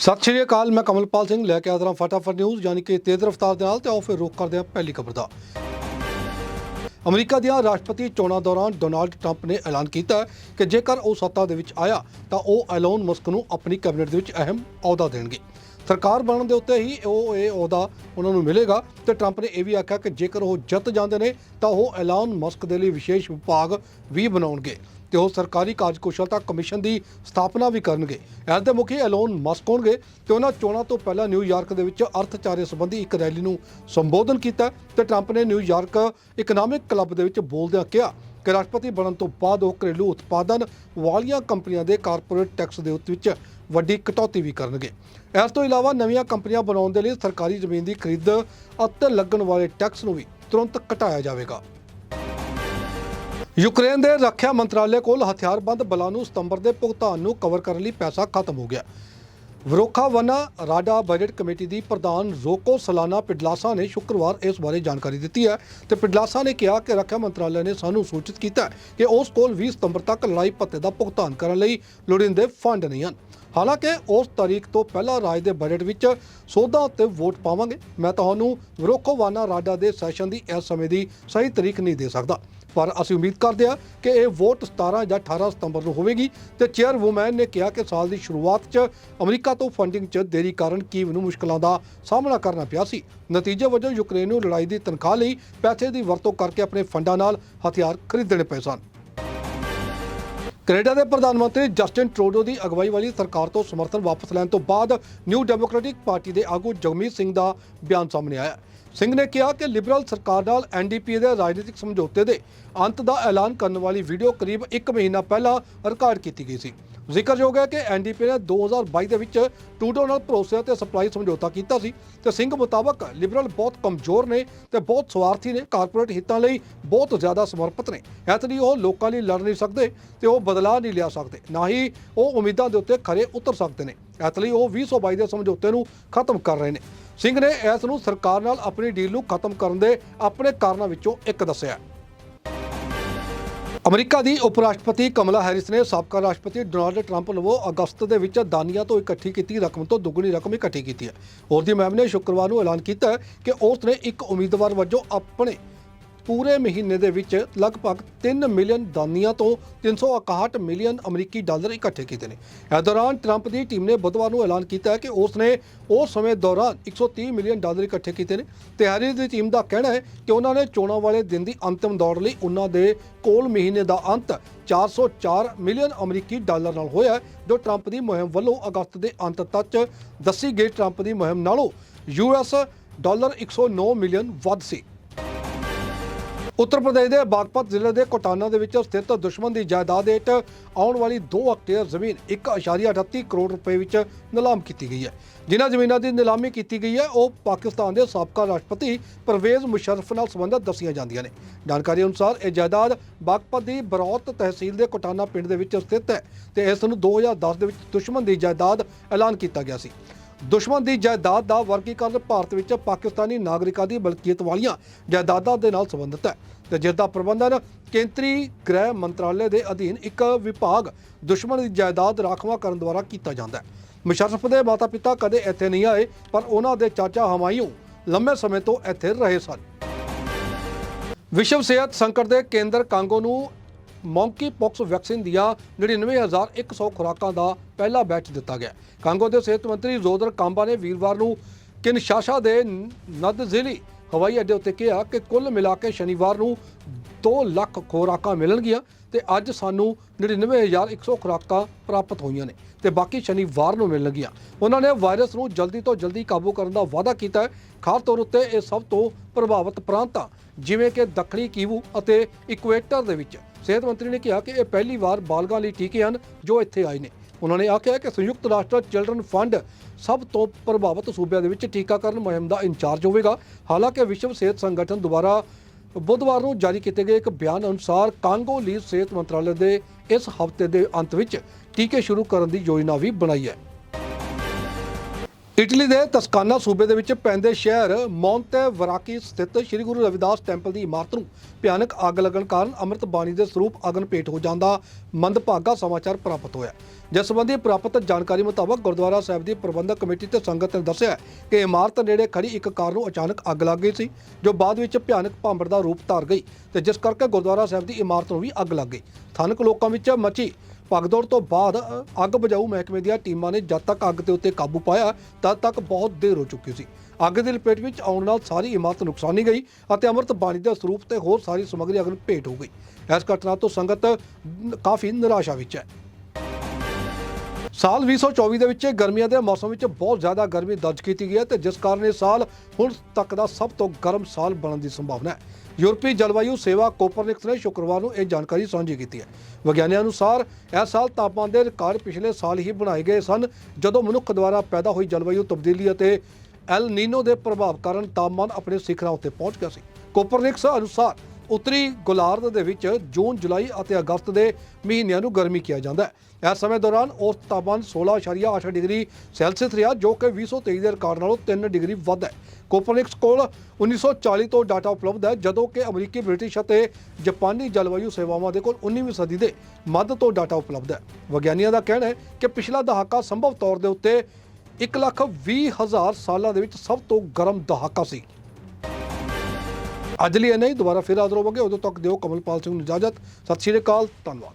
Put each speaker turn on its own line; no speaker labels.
ਸਤਿ ਸ਼੍ਰੀ ਅਕਾਲ, ਮੈਂ ਕਮਲਪਾਲ ਸਿੰਘ, ਲੈ ਕੇ ਆਦਰਾਂ ਫਟਾਫਟ ਨਿਊਜ਼ ਯਾਨੀ ਕਿ ਤੇਜ਼ ਰਫ਼ਤਾਰ ਦੇ ਨਾਲ ਤੇ ਆਓ ਫਿਰ ਰੋਕ ਕਰਦੇ ਹਾਂ ਪਹਿਲੀ ਖਬਰ ਦਾ। ਅਮਰੀਕਾ ਦੀਆਂ ਰਾਸ਼ਟਰਪਤੀ ਚੋਣਾਂ ਦੌਰਾਨ ਡੋਨਾਲਡ ਟਰੰਪ ਨੇ ਐਲਾਨ ਕੀਤਾ ਕਿ ਜੇਕਰ ਉਹ ਸੱਤਾ ਦੇ ਵਿੱਚ ਆਇਆ ਤਾਂ ਉਹ ਐਲੋਨ ਮਸਕ ਨੂੰ ਆਪਣੀ ਕੈਬਨਿਟ ਦੇ ਵਿੱਚ ਅਹਿਮ ਅਹੁਦਾ ਦੇਣਗੇ। ਸਰਕਾਰ ਬਣਨ ਦੇ ਉੱਤੇ ਹੀ ਉਹ ਇਹ ਅਹੁਦਾ ਉਹਨਾਂ ਨੂੰ ਮਿਲੇਗਾ ਤੇ ਟਰੰਪ ਨੇ ਇਹ ਵੀ ਆਖਿਆ ਕਿ ਜੇਕਰ ਉਹ ਜਿੱਤ ਜਾਂਦੇ ਨੇ ਤਾਂ ਉਹ ਐਲੋਨ ਮਸਕ ਦੇ ਲਈ ਵਿਸ਼ੇਸ਼ ਵਿਭਾਗ ਵੀ ਬਣਾਉਣਗੇ ਤੇ ਉਹ ਸਰਕਾਰੀ ਕਾਰਜਕੁਸ਼ਲਤਾ ਕਮਿਸ਼ਨ ਦੀ ਸਥਾਪਨਾ ਵੀ ਕਰਨਗੇ। ਇਸ ਦੇ ਮੁਖੀ ਐਲੋਨ ਮਸਕ ਹੋਣਗੇ ਤੇ ਉਹਨਾਂ ਚੋਣਾਂ ਤੋਂ ਪਹਿਲਾਂ ਨਿਊਯਾਰਕ ਦੇ ਵਿੱਚ ਅਰਥਚਾਰੇ ਸੰਬੰਧੀ ਇੱਕ ਰੈਲੀ ਨੂੰ ਸੰਬੋਧਨ ਕੀਤਾ ਤੇ ਟਰੰਪ ਨੇ ਨਿਊਯਾਰਕ ਇਕਨੋਮਿਕ ਕਲੱਬ ਦੇ ਵਿੱਚ ਬੋਲਦਿਆਂ ਕਿਹਾ ਕਿ ਰਾਸ਼ਟਰਪਤੀ ਬਣਨ ਤੋਂ ਬਾਅਦ ਉਹ ਘਰੇਲੂ ਉਤਪਾਦਨ ਵਾਲੀਆਂ ਕੰਪਨੀਆਂ ਦੇ ਕਾਰਪੋਰੇਟ ਟੈਕਸ ਦੇ ਉੱਤੇ ਵਿੱਚ ਵੱਡੀ ਕਟੌਤੀ ਵੀ ਕਰਨਗੇ। ਇਸ ਤੋਂ ਇਲਾਵਾ ਨਵੀਆਂ ਕੰਪਨੀਆਂ ਬਣਾਉਣ ਦੇ ਲਈ ਸਰਕਾਰੀ ਜ਼ਮੀਨ ਦੀ ਖਰੀਦ ਅਤੇ ਲੱਗਣ ਵਾਲੇ ਟੈਕਸ ਨੂੰ ਵੀ ਤੁਰੰਤ ਘਟਾਇਆ ਜਾਵੇਗਾ। ਯੂਕਰੇਨ ਦੇ ਰੱਖਿਆ ਮੰਤਰਾਲੇ ਕੋਲ ਹਥਿਆਰਬੰਦ ਬਲਾਂ ਨੂੰ ਸਤੰਬਰ ਦੇ ਭੁਗਤਾਨ ਨੂੰ ਕਵਰ ਕਰਨ ਲਈ ਪੈਸਾ ਖਤਮ ਹੋ ਗਿਆ। ਵਰੋਖਾਵਨਾ ਰਾਡਾ ਬਜਟ ਕਮੇਟੀ ਦੀ ਪ੍ਰਧਾਨ ਰੋਕੋ ਸਲਾਨਾ ਪਿਡਲਾਸਾ ਨੇ ਸ਼ੁੱਕਰਵਾਰ ਇਸ ਬਾਰੇ ਜਾਣਕਾਰੀ ਦਿੱਤੀ ਹੈ ਤੇ ਪਿਡਲਾਸਾ ਨੇ ਕਿਹਾ ਕਿ ਰੱਖਿਆ ਮੰਤਰਾਲੇ ਨੇ ਸਾਨੂੰ ਸੂਚਿਤ ਕੀਤਾ ਕਿ ਉਸ ਕੋਲ 20 ਸਤੰਬਰ ਤੱਕ ਲੜਾਈ ਭੱਤੇ ਦਾ ਭੁਗਤਾਨ ਕਰਨ ਲਈ ਲੋੜੀਂਦੇ ਫੰਡ ਨਹੀਂ ਹਨ। ਹਾਲਾਂਕਿ ਉਸ ਤਾਰੀਖ ਤੋਂ ਪਹਿਲਾਂ ਰਾਜ ਦੇ ਬਜਟ ਵਿੱਚ ਸੋਧਾਂ ਉੱਤੇ ਵੋਟ ਪਾਵਾਂਗੇ। ਮੈਂ ਤੁਹਾਨੂੰ ਵਰੋਖੋਵਾਨਾ ਰਾਡਾ ਦੇ ਸੈਸ਼ਨ ਦੀ ਇਸ ਸਮੇਂ ਦੀ ਸਹੀ ਤਾਰੀਖ ਨਹੀਂ ਦੇ ਸਕਦਾ। ਪਰ ਅਸੀਂ ਉਮੀਦ ਕਰਦੇ ਹਾਂ ਕਿ ਇਹ ਵੋਟ 17 ਜਾਂ 18 ਸਤੰਬਰ ਨੂੰ ਹੋਵੇਗੀ ਤੇ ਚੇਅਰਵੁਮੈਨ ਨੇ ਕਿਹਾ ਕਿ ਸਾਲ ਦੀ ਸ਼ੁਰੂਆਤ 'ਚ ਅਮਰੀਕਾ ਤੋਂ ਫੰਡਿੰਗ 'ਚ ਦੇਰੀ ਕਾਰਨ ਕੀਵ ਨੂੰ ਮੁਸ਼ਕਲਾਂ ਦਾ ਸਾਹਮਣਾ ਕਰਨਾ ਪਿਆ ਸੀ। ਨਤੀਜੇ ਵਜੋਂ ਯੂਕਰੇਨ ਨੂੰ ਲੜਾਈ ਦੀ ਤਨਖਾਹ ਲਈ ਪੈਸੇ ਦੀ ਵਰਤੋਂ ਕਰਕੇ ਆਪਣੇ ਫੰਡਾਂ ਨਾਲ ਹਥਿਆਰ ਖਰੀਦਣੇ ਪਏ ਸਨ। ਕੈਨੇਡਾ ਦੇ ਪ੍ਰਧਾਨ ਮੰਤਰੀ ਜਸਟਿਨ ਟਰੂਡੋ ਦੀ ਅਗਵਾਈ ਵਾਲੀ ਸਰਕਾਰ ਤੋਂ ਸਮਰਥਨ ਵਾਪਸ ਲੈਣ ਤੋਂ ਬਾਅਦ ਨਿਊ ਡੈਮੋਕ੍ਰੈਟਿਕ ਪਾਰਟੀ ਦੇ ਆਗੂ ਜਗਮੀਤ ਸਿੰਘ ਦਾ ਬਿਆਨ ਸਾਹਮਣੇ ਆਇਆ। ਸਿੰਘ ਨੇ ਕਿਹਾ ਕਿ ਲਿਬਰਲ ਸਰਕਾਰ ਨਾਲ ਐਨਡੀਪੀ ਦੇ ਰਾਜਨੀਤਿਕ ਸਮਝੌਤੇ ਦੇ ਅੰਤ ਦਾ ਐਲਾਨ ਕਰਨ ਵਾਲੀ ਵੀਡੀਓ ਕਰੀਬ 1 ਮਹੀਨਾ ਪਹਿਲਾਂ ਰਿਕਾਰਡ ਕੀਤੀ ਗਈ ਸੀ। ਜ਼ਿਕਰਯੋਗ ਹੈ ਕਿ ਐਨਡੀਪੀ ਨੇ 2022 ਦੇ ਵਿੱਚ ਟੂਡੋ ਨਾਲ ਭਰੋਸੇ ਅਤੇ ਸਪਲਾਈ ਸਮਝੌਤਾ ਕੀਤਾ ਸੀ ਤੇ ਸਿੰਘ ਮੁਤਾਬਕ ਲਿਬਰਲ ਬਹੁਤ ਕਮਜ਼ੋਰ ਨੇ ਤੇ ਬਹੁਤ ਸਵਾਰਥੀ ਨੇ। ਕਾਰਪੋਰੇਟ ਹਿੱਤਾਂ ਲਈ ਬਹੁਤ ਜ਼ਿਆਦਾ ਸਮਰਪਿਤ ਨੇ। ਇਸ ਲਈ ਉਹ ਲੋਕਾਂ ਲਈ ਲੜ ਨਹੀਂ ਸਕਦੇ ਤੇ ਉਹ ਬਦਲਾਅ ਨਹੀਂ ਲਿਆ ਸਕਦੇ। ਨਾ ਹੀ ਉਹ ਉਮੀਦਾਂ ਦੇ ਉੱਤੇ ਖਰੇ ਉਤਰ ਸਕਦੇ ਨੇ। ਇਸ ਲਈ ਉਹ 2022 ਦੇ ਸਮਝੌਤੇ ਨੂੰ ਖਤਮ ਕਰ ਰਹੇ ਨੇ। ਸਿੰਘ ਨੇ ਇਸ ਨੂੰ ਸਰਕਾਰ ਨਾਲ ਆਪਣੀ ਡੀਲ ਨੂੰ ਖਤਮ ਕਰਨ ਦੇ ਆਪਣੇ ਕਾਰਨਾਂ ਵਿੱਚੋਂ ਇੱਕ ਦੱਸਿਆ ਅਮਰੀਕਾ ਦੀ ਉਪ ਰਾਸ਼ਟਰਪਤੀ ਕਮਲਾ ਹੈਰਿਸ ਨੇ ਸਾਬਕਾ ਰਾਸ਼ਟਰਪਤੀ ਡੋਨਾਲਡ ਟਰੰਪ ਵੱਲੋਂ ਅਗਸਤ ਦੇ ਵਿੱਚ ਦਾਨੀਆਂ ਤੋਂ ਇਕੱਠੀ ਕੀਤੀ ਰਕਮ ਤੋਂ ਦੁੱਗਣੀ ਰਕਮ ਇਕੱਠੀ ਕੀਤੀ ਹੈ। ਹੋਰ ਦੀ ਮੈਮ ਨੇ ਸ਼ੁੱਕਰਵਾਰ ਨੂੰ ਐਲਾਨ ਕੀਤਾ ਕਿ ਉਸ ਨੇ ਇੱਕ ਉਮੀਦਵਾਰ ਵਜੋਂ ਆਪਣੇ ਪੂਰੇ ਮਹੀਨੇ ਦੇ ਵਿੱਚ ਲਗਭਗ 3 ਮਿਲੀਅਨ ਦਾਨੀਆਂ ਤੋਂ 361 ਮਿਲੀਅਨ ਅਮਰੀਕੀ ਡਾਲਰ ਇਕੱਠੇ ਕੀਤੇ ਨੇ। ਇਸ ਦੌਰਾਨ ਟਰੰਪ ਦੀ ਟੀਮ ਨੇ ਬੁੱਧਵਾਰ ਨੂੰ ਐਲਾਨ ਕੀਤਾ ਕਿ ਉਸ ਨੇ ਉਸ ਸਮੇਂ ਦੌਰਾਨ 130 ਮਿਲੀਅਨ ਡਾਲਰ ਇਕੱਠੇ ਕੀਤੇ ਨੇ। ਤੇ ਦੀ ਟੀਮ ਦਾ ਕਹਿਣਾ ਹੈ ਕਿ ਉਹਨਾਂ ਨੇ ਚੋਣਾਂ ਵਾਲੇ ਦਿਨ ਦੀ ਅੰਤਿਮ ਦੌੜ ਲਈ ਉਹਨਾਂ ਦੇ ਕੋਲ ਮਹੀਨੇ ਦਾ ਅੰਤ 404 ਮਿਲੀਅਨ ਅਮਰੀਕੀ ਡਾਲਰ ਨਾਲ ਹੋਇਆ ਜੋ ਟਰੰਪ ਦੀ ਮੁਹਿੰਮ ਵੱਲੋਂ ਅਗਸਤ ਦੇ ਅੰਤ ਤੱਕ ਦੱਸੀ ਗਈ ਟਰੰਪ ਦੀ ਮੁਹਿੰਮ ਨਾਲੋਂ ਯੂਐਸ ਡਾਲਰ 109 ਮਿਲੀਅਨ ਵੱਧ ਸੀ। ਉੱਤਰ ਪ੍ਰਦੇਸ਼ ਦੇ ਬਾਗਪਤ ਜ਼ਿਲ੍ਹੇ ਦੇ ਕੋਟਾਨਾ ਦੇ ਵਿੱਚ ਸਥਿਤ ਦੁਸ਼ਮਣ ਦੀ ਜਾਇਦਾਦ ਹੇਠ ਆਉਣ ਵਾਲੀ 2 ਹੈਕਟੇਅਰ ਜ਼ਮੀਨ 1.38 ਕਰੋੜ ਰੁਪਏ ਵਿੱਚ ਨਿਲਾਮ ਕੀਤੀ ਗਈ ਹੈ। ਜਿਨ੍ਹਾਂ ਜ਼ਮੀਨਾਂ ਦੀ ਨਿਲਾਮੀ ਕੀਤੀ ਗਈ ਹੈ, ਉਹ ਪਾਕਿਸਤਾਨ ਦੇ ਸਾਬਕਾ ਰਾਸ਼ਟਰਪਤੀ ਪਰਵੇਜ਼ ਮੁਸ਼ਰਫ ਨਾਲ ਸੰਬੰਧਿਤ ਦੱਸੀਆਂ ਜਾਂਦੀਆਂ ਨੇ। ਜਾਣਕਾਰੀ ਅਨੁਸਾਰ ਇਹ ਜਾਇਦਾਦ ਬਾਗਪਤ ਦੀ ਬਰੌਤ ਤਹਿਸੀਲ ਦੇ ਕੋਟਾਨਾ ਪਿੰਡ ਦੇ ਵਿੱਚ ਸਥਿਤ ਹੈ ਤੇ ਇਸ ਨੂੰ 2010 ਦੇ ਵਿੱਚ ਦੁਸ਼ਮਣ ਦੀ ਜਾਇਦਾਦ ਐਲਾਨ ਕੀਤਾ ਗਿਆ ਸੀ। ਦੁਸ਼ਮਣ ਦੀ ਜਾਇਦਾਦ ਦਾ ਵਰਗੀਕਰਨ ਭਾਰਤ ਵਿੱਚ ਪਾਕਿਸਤਾਨੀ ਨਾਗਰਿਕਾਂ ਦੀ ਮਲਕੀਅਤ ਵਾਲੀਆਂ ਜਾਇਦਾਦਾਂ ਦੇ ਨਾਲ ਸੰਬੰਧਿਤ ਹੈ ਤੇ ਜਿਸ ਦਾ ਪ੍ਰਬੰਧਨ ਕੇਂਦਰੀ ਗ੍ਰਹਿ ਮੰਤਰਾਲੇ ਦੇ ਅਧੀਨ ਇੱਕ ਵਿਭਾਗ ਦੁਸ਼ਮਣ ਦੀ ਜਾਇਦਾਦ ਰਾਖਵਾ ਕਰਨ ਦੁਆਰਾ ਕੀਤਾ ਜਾਂਦਾ ਹੈ। ਮੁਸ਼ਰਫ ਦੇ ਮਾਤਾ-ਪਿਤਾ ਕਦੇ ਇੱਥੇ ਨਹੀਂ ਆਏ, ਪਰ ਉਹਨਾਂ ਦੇ ਚਾਚਾ ਹਮਾਯੂ ਲੰਮੇ ਸਮੇਂ ਤੋਂ ਇੱਥੇ ਰਹੇ ਸਨ। ਵਿਸ਼ਵ ਸਿਹਤ ਸੰਕਟ ਦੇ ਕੇਂਦਰ ਕਾਂਗੋ ਨੂੰ ਮੌਂਕੀ ਪੌਕਸ ਵੈਕਸੀਨ ਦੀਆਂ 99100 ਖੁਰਾਕਾਂ ਦਾ ਪਹਿਲਾ ਬੈਚ ਦਿੱਤਾ ਗਿਆ। ਕਾਂਗੋ ਦੇ ਸਿਹਤ ਮੰਤਰੀ ਜ਼ੋਦਰ ਕਾਂਬਾ ਨੇ ਵੀਰਵਾਰ ਨੂੰ ਕਿਨਸ਼ਾਸਾ ਦੇ ਨਦਜ਼ਿਲੀ ਹਵਾਈ ਅੱਡੇ ਉੱਤੇ ਕਿਹਾ ਕਿ ਕੁੱਲ ਮਿਲਾ ਕੇ ਸ਼ਨੀਵਾਰ ਨੂੰ 2 ਲੱਖ ਖੁਰਾਕਾਂ ਮਿਲਣਗੀਆਂ। ਤੇ ਅੱਜ ਸਾਨੂੰ 99100 ਖੁਰਾਕਾਂ ਪ੍ਰਾਪਤ ਹੋਈਆਂ ਨੇ ਤੇ ਬਾਕੀ ਸ਼ਨੀਵਾਰ ਨੂੰ ਮਿਲਣਗੀਆਂ ਉਹਨਾਂ ਨੇ ਵਾਇਰਸ ਨੂੰ ਜਲਦੀ ਤੋਂ ਜਲਦੀ ਕਾਬੂ ਕਰਨ ਦਾ ਵਾਅਦਾ ਕੀਤਾ ਹੈ। ਖਾਸ ਤੌਰ ਉੱਤੇ ਇਹ ਸਭ ਤੋਂ ਪ੍ਰਭਾਵਿਤ ਪ੍ਰਾਂਤਾਂ, ਜਿਵੇਂ ਕਿ ਦੱਖਣੀ ਕੀਵੂ ਅਤੇ ਇਕੁਏਟਰ ਦੇ ਵਿੱਚ। ਸਿਹਤ ਮੰਤਰੀ ਨੇ ਕਿਹਾ ਕਿ ਇਹ ਪਹਿਲੀ ਵਾਰ ਬਾਲਗਾਂ ਲਈ ਟੀਕੇ ਹਨ ਜੋ ਇੱਥੇ ਆਏ ਨੇ। ਉਹਨਾਂ ਨੇ ਆਖਿਆ ਕਿ ਸੰਯੁਕਤ ਰਾਸ਼ਟਰ ਚਿਲਡਰਨ ਫੰਡ ਸਭ ਤੋਂ ਪ੍ਰਭਾਵਿਤ ਸੂਬਿਆਂ ਦੇ ਵਿੱਚ ਟੀਕਾਕਰਨ ਮੁਹਿੰਮ ਦਾ ਇੰਚਾਰਜ ਹੋਵੇਗਾ। ਹਾਲਾਂਕਿ ਵਿਸ਼ਵ ਸਿਹਤ ਸੰਗਠਨ ਦੁਆਰਾ ਬੁੱਧਵਾਰ ਨੂੰ ਜਾਰੀ ਕੀਤੇ ਗਏ ਇੱਕ ਬਿਆਨ ਅਨੁਸਾਰ ਕਾਂਗੋ ਲਈ ਸਿਹਤ ਮੰਤਰਾਲੇ ਦੇ ਇਸ ਹਫ਼ਤੇ ਦੇ ਅੰਤ ਵਿੱਚ ਟੀਕੇ ਸ਼ੁਰੂ ਕਰਨ ਦੀ ਯੋਜਨਾ ਵੀ ਬਣਾਈ ਹੈ। ਇਟਲੀ ਦੇ ਤਸਕਾਨਾ ਸੂਬੇ ਦੇ ਵਿੱਚ ਪੈਂਦੇ ਸ਼ਹਿਰ ਮੌਂਤੇ ਵਰਾਕੀ ਸਥਿਤ ਸ੍ਰੀ ਗੁਰੂ ਰਵਿਦਾਸ ਟੈਂਪਲ ਦੀ ਇਮਾਰਤ ਨੂੰ ਭਿਆਨਕ ਅੱਗ ਲੱਗਣ ਕਾਰਨ ਅੰਮ੍ਰਿਤ ਬਾਣੀ ਦੇ ਸਰੂਪ ਅਗਨ ਭੇਟ ਹੋ ਜਾਂਦਾ ਮੰਦਭਾਗਾ ਸਮਾਚਾਰ ਪ੍ਰਾਪਤ ਹੋਇਆ। ਜਿਸ ਸੰਬੰਧੀ ਪ੍ਰਾਪਤ ਜਾਣਕਾਰੀ ਮੁਤਾਬਕ ਗੁਰਦੁਆਰਾ ਸਾਹਿਬ ਦੀ ਪ੍ਰਬੰਧਕ ਕਮੇਟੀ ਤੇ ਸੰਗਤ ਨੇ ਦੱਸਿਆ ਕਿ ਇਮਾਰਤ ਨੇੜੇ ਖੜੀ ਇੱਕ ਕਾਰ ਨੂੰ ਅਚਾਨਕ ਅੱਗ ਲੱਗ ਗਈ ਸੀ, ਜੋ ਬਾਅਦ ਵਿੱਚ ਭਿਆਨਕ ਭਾਂਬੜ ਦਾ ਰੂਪ ਧਾਰ ਗਈ ਤੇ ਜਿਸ ਕਰਕੇ ਗੁਰਦੁਆਰਾ ਸਾਹਿਬ ਦੀ ਇਮਾਰਤ ਨੂੰ ਵੀ ਅੱਗ ਲੱਗ ਗਈ। ਸਥਾਨਕ ਲੋਕਾਂ ਵਿੱਚ ਮਚੀ ਭਗਦੌੜ ਤੋਂ ਬਾਅਦ ਅੱਗ ਬੁਝਾਊ ਮਹਿਕਮੇ ਦੀਆਂ ਟੀਮਾਂ ਨੇ ਜਦ ਤੱਕ ਅੱਗ ਦੇ ਉੱਤੇ ਕਾਬੂ ਪਾਇਆ, ਤਦ ਤੱਕ ਬਹੁਤ ਦੇਰ ਹੋ ਚੁੱਕੀ ਸੀ। ਅੱਗ ਦੀ ਲਪੇਟ ਵਿੱਚ ਆਉਣ ਨਾਲ ਸਾਰੀ ਇਮਾਰਤ ਨੁਕਸਾਨੀ ਗਈ ਅਤੇ ਅੰਮ੍ਰਿਤ ਬਾਣੀ ਦੇ ਸਰੂਪ ਤੇ ਹੋਰ ਸਾਰੀ ਸਮੱਗਰੀ ਅੱਗ ਨੂੰ ਭੇਟ ਹੋ ਗਈ। ਇਸ ਘਟਨਾ ਤੋਂ ਸੰਗਤ ਕਾਫੀ ਨਿਰਾਸ਼ਾ ਵਿੱਚ ਹੈ। ਸਾਲ 2024 ਦੇ ਵਿੱਚ ਗਰਮੀਆਂ ਦੇ ਮੌਸਮ ਵਿੱਚ ਬਹੁਤ ਜ਼ਿਆਦਾ ਗਰਮੀ ਦਰਜ ਕੀਤੀ ਗਈ ਹੈ ਤੇ ਜਿਸ ਕਾਰਨ ਇਹ ਸਾਲ ਹੁਣ ਤੱਕ ਦਾ ਸਭ ਤੋਂ ਗਰਮ ਸਾਲ ਬਣਨ ਦੀ ਸੰਭਾਵਨਾ ਹੈ। ਯੂਰਪੀ ਜਲਵਾਯੂ ਸੇਵਾ ਕੋਪਰਨਿਕਸ ਨੇ ਸ਼ੁੱਕਰਵਾਰ ਨੂੰ ਇਹ ਜਾਣਕਾਰੀ ਸਾਂਝੀ ਕੀਤੀ ਹੈ। ਵਿਗਿਆਨੀਆਂ ਅਨੁਸਾਰ ਇਸ ਸਾਲ ਤਾਪਮਾਨ ਦੇ ਰਿਕਾਰਡ ਪਿਛਲੇ ਸਾਲ ਹੀ ਬਣਾਏ ਗਏ ਸਨ, ਜਦੋਂ ਮਨੁੱਖ ਦੁਆਰਾ ਪੈਦਾ ਹੋਈ ਜਲਵਾਯੂ ਤਬਦੀਲੀ ਅਤੇ ਐਲ ਨੀਨੋ ਦੇ ਪ੍ਰਭਾਵ ਕਾਰਨ ਤਾਪਮਾਨ ਆਪਣੇ ਸਿਖਰਾਂ ਉੱਤੇ ਪਹੁੰਚ ਗਿਆ ਸੀ। ਕੋਪਰਨਿਕਸ ਅਨੁਸਾਰ ਉੱਤਰੀ ਗੋਲਾਰਧ ਦੇ ਵਿੱਚ ਜੂਨ, ਜੁਲਾਈ ਅਤੇ ਅਗਸਤ ਦੇ ਮਹੀਨਿਆਂ ਨੂੰ ਗਰਮੀ ਕਿਹਾ ਜਾਂਦਾ ਹੈ। ਇਸ ਸਮੇਂ ਦੌਰਾਨ ਔਸਤ ਤਾਪਮਾਨ 16.8 ਡਿਗਰੀ ਸੈਲਸੀਅਸ ਰਿਹਾ, ਜੋ ਕਿ 2023 ਦੇ ਰਿਕਾਰਡ ਨਾਲੋਂ 3 ਡਿਗਰੀ ਵੱਧ ਹੈ। ਕੋਪਰਨਿਕਸ ਕੋਲ 1940 ਤੋਂ ਡਾਟਾ ਉਪਲਬਧ ਹੈ, ਜਦੋਂ ਕਿ ਅਮਰੀਕੀ, ਬ੍ਰਿਟਿਸ਼ ਅਤੇ ਜਾਪਾਨੀ ਜਲਵਾਯੂ ਸੇਵਾਵਾਂ ਦੇ ਕੋਲ 19ਵੀਂ ਸਦੀ ਦੇ ਮੱਧ ਤੋਂ ਡਾਟਾ ਉਪਲਬਧ ਹੈ। ਵਿਗਿਆਨੀਆਂ ਦਾ ਕਹਿਣਾ ਹੈ ਕਿ ਪਿਛਲਾ ਦਹਾਕਾ ਸੰਭਵ ਤੌਰ ਦੇ ਉੱਤੇ 1 ਲੱਖ 20 ਹਜ਼ਾਰ ਸਾਲਾਂ ਦੇ ਵਿੱਚ ਸਭ ਤੋਂ ਗਰਮ ਦਹਾਕਾ ਸੀ। ਅੱਜ ਲਈ ਇਹ ਨਹੀਂ ਦੁਬਾਰਾ ਫਿਰ ਹਾਜ਼ਰ ਹੋਵਾਂਗੇ। ਉਦੋਂ ਤੱਕ ਦਿਓ ਕਮਲਪਾਲ ਸਿੰਘ ਨੂੰ ਇਜਾਜ਼ਤ। ਸਤਿ ਸ਼੍ਰੀ ਅਕਾਲ। ਧੰਨਵਾਦ।